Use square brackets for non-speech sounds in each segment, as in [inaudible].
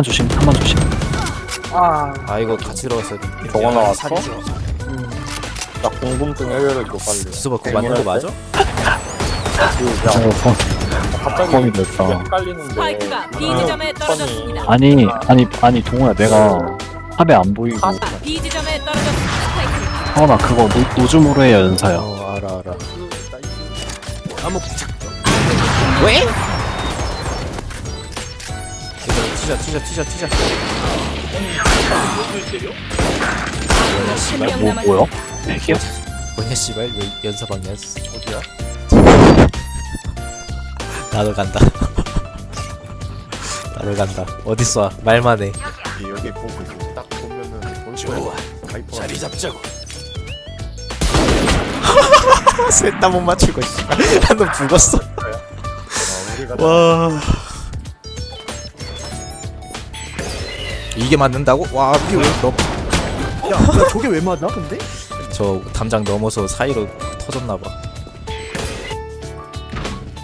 한번 조심 한 번 조심 아, 아 이거 같이 들어갔어야 돼. 저거 나왔어? 음. 나 궁금증 해결해줘 빨리 지소바 그거 맞는 거 맞아? 그 저거 펑 갑자기 펑이 됐다 헷갈리는데 스파이크가 B 지점에 떨어졌습니다. 아니 아니 아니 동호야 내가 탑에 안 보이고 B 지점에 떨어졌습니다. 스파이크 어나 그거 노, 해야 연사야 어 알아 알아. 왜? 튀자 튀자 튀자 튀자. 한명 뭐. 뭐야? 핵이야? 뭐냐 씨발 왜 연사방이야? 어디야? 나도 간다. [laughs] 나도 간다. 어딨어? 말만 해. 여기 보고 있어. 딱 보면은 좋아 자리 잡자고 [laughs] 셋다 못 맞추고 씨발 [laughs] 한놈 죽었어. 우리가 와. 이게 맞는다고? 와, 피왜 너? 야, 야, 저게 왜 맞아, 근데? 저 담장 넘어서 사이로 터졌나 봐.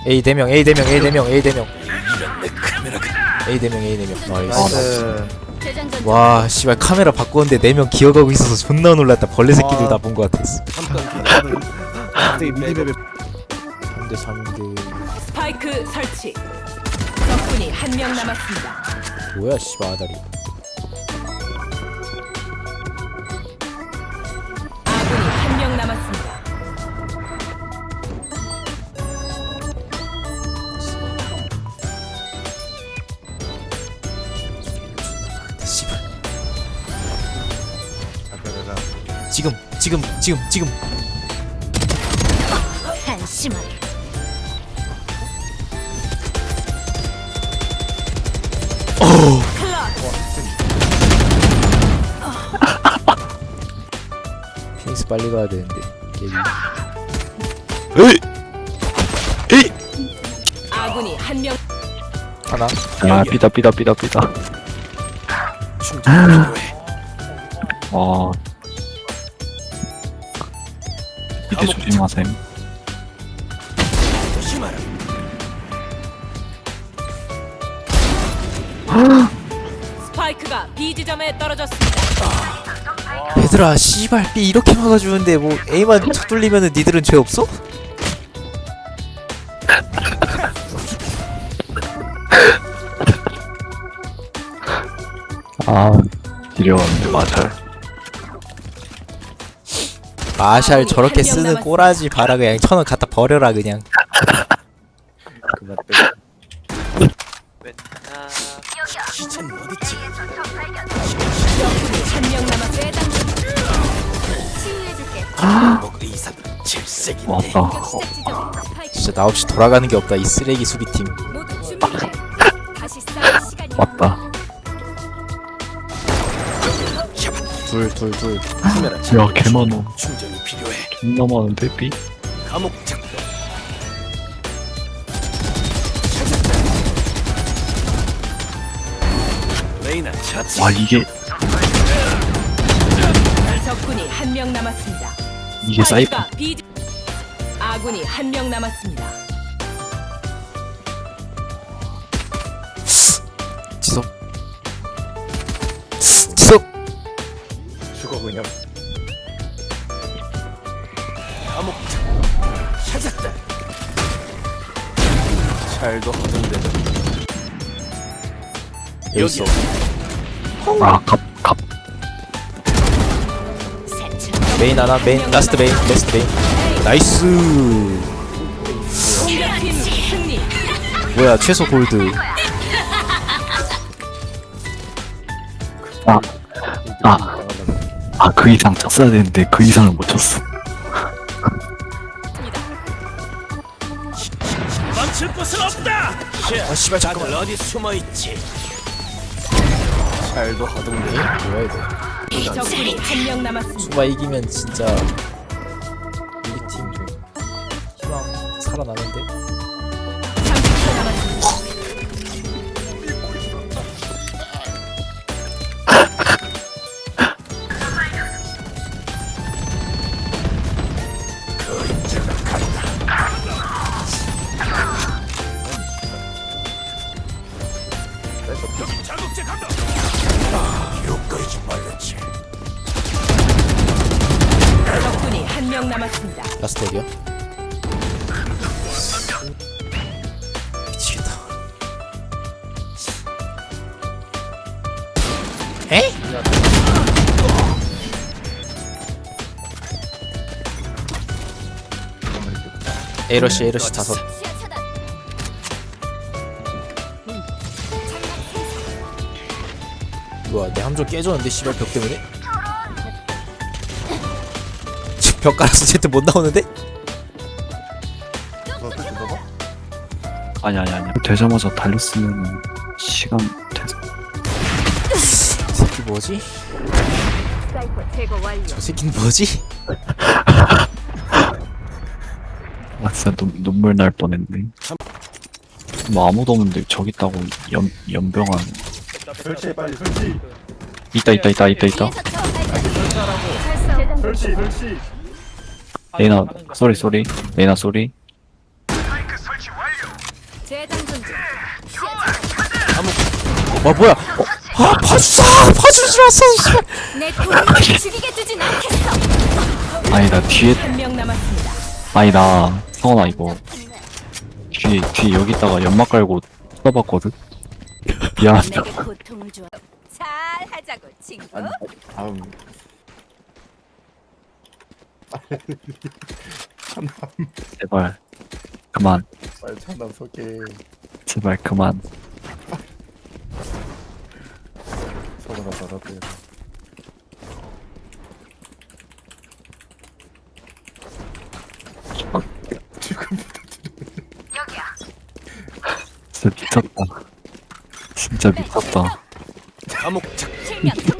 A 대명, A 대명, A 대명, A 대명. A 대명, A 대명. 나이스. 와, 씨발 카메라 바꾸는데 네 명 기어가고 있어서 존나 놀랐다. 벌레 새끼들 다 본 것 같았어. 갑자기 미니맵에 3대 3대. 스파이크 설치. 적군이 한 명 남았습니다. 뭐야, 씨발 아다리. 씨발. 지금, 지금, 지금, 지금. 한심하게. 피닉스 빨리 가야 되는데. 얘기. 아군이 한 명. 하나. 아 삐다 삐다 삐다 삐다 와 이제 조심하셈 스파이크가 B 지점에 떨어졌습니다. 얘들아 씨발 B 이렇게 막아주는데 뭐 A만 뚫리면은 니들은 죄 없어? 아. 지려웠는데 맞아요 마샬 저렇게 쓰는 꼬라지 봐라 그냥 천원 갖다 버려라 그냥. [laughs] 그만 빼. 왔다. 진짜 나 없이 돌아가는 게 없다 이 쓰레기 수비팀. 모두 시간이 왔다 둘 둘둘 야 개많어 존나 많은데 삐? 와 이게 적군이 한 명 남았습니다. 이게 스파이크가 B 지- 아군이 한 명 남았습니다. 지속 지 속 죽어 그냥 잘도 하던데. 여기 아갑갑. 메인 하나 메인 라스트 메인 라스트 메인. 나이스. 뭐야 최소 골드 그 이상 쳤어야 되는데 그 이상을 못 쳤어. 아 씨발 잠깐만. 잘도 하던데? 뭐야 이거? 적군이 한 명 남았습니다. 이기면 진짜 우리 팀 희망 살아나는데 명 남았습니다. 라스트 어디야? 미치겠다. 에? 에러시 에러시 다섯. 뭐야 내 함정 깨졌는데 씨발 벽 때문에? 벽 깔아서 제트 못 나오는데? 너 그렇게 넘어? 아니 아니 아니 되자마자 달렸으면 시간 돼서 이 새끼 뭐지? 저 새끼는 뭐지? [laughs] 아 진짜 눈, 눈물 날 뻔했네 뭐 아무도 없는데 저기 있다고 연, 연병한 설치해 빨리 설치 있다 있다 있다 있다 있다 설치 설치 레이나 쏘리 쏘리 레이나 쏘리. 와 뭐야? 어? 아 파주사 파주지 않았어 씨발. 내 돈을 [laughs] 죽이게 두진 않겠어. 아니 나 뒤에 한 명 남았습니다. 아니 나 성원아 이거 뒤에 뒤에 여기 있다가 연막 깔고 써봤거든 미안하다 내게 고통을 줘. 잘 하자고 친구. 다음 제발 그만. 빨리 참담 소개 제발 그만. 서울아 받았대 지금 진짜 미쳤다. 진짜 미쳤다. 실명. 성공.